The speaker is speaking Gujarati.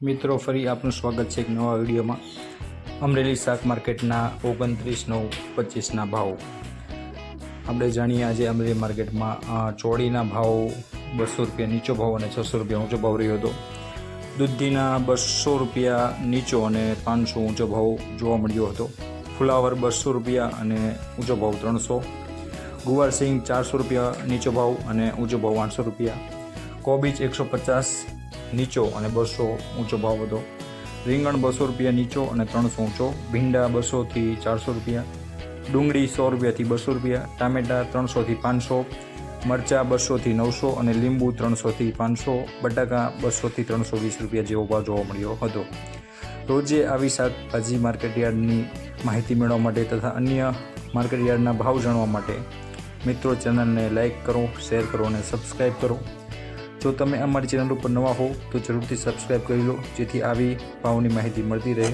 મિત્રો, ફરી આપનું સ્વાગત છે એક નવા વિડીયોમાં. અમરેલી શાક માર્કેટના ઓગણત્રીસ નવ પચીસના ભાવ. આપણે જાણીએ આજે અમરેલી માર્કેટમાં ચોળીના ભાવ બસો રૂપિયા, નીચો ભાવ અને છસો રૂપિયા ઊંચો ભાવ રહ્યો હતો. દૂધીના બસો રૂપિયા નીચો અને પાંચસો ઊંચો ભાવ જોવા મળ્યો હતો. ફુલાવર બસો રૂપિયા અને ઊંચો ભાવ ત્રણસો. ગુવારસિંગ ચારસો રૂપિયા નીચો ભાવ અને ઊંચો ભાવ આઠસો રૂપિયા. કોબીજ એકસો પચાસ નીચો અને બસો ઊંચો ભાવ હતો. રીંગણ બસો રૂપિયા નીચો અને ત્રણસો ઊંચો. ભીંડા બસોથી ચારસો રૂપિયા. ડુંગળી સો રૂપિયાથી બસો રૂપિયા. ટામેટાં ત્રણસોથી પાંચસો. મરચાં બસોથી નવસો અને લીંબુ ત્રણસોથી પાંચસો. બટાકા બસોથી ત્રણસો વીસ રૂપિયા જેવો ભાવ જોવા મળ્યો હતો. રોજે આવી શાકભાજી માર્કેટયાર્ડની માહિતી મેળવવા માટે તથા અન્ય માર્કેટયાર્ડના ભાવ જાણવા માટે મિત્રો ચેનલને લાઇક કરો, શેર કરો અને સબસ્ક્રાઈબ કરો. જો તમે અમારી ચેનલ ઉપર નવા હો, તો જરૂરથી સબસ્ક્રાઈબ કરી લો, જેથી આવી ભાવની માહિતી મળતી રહે.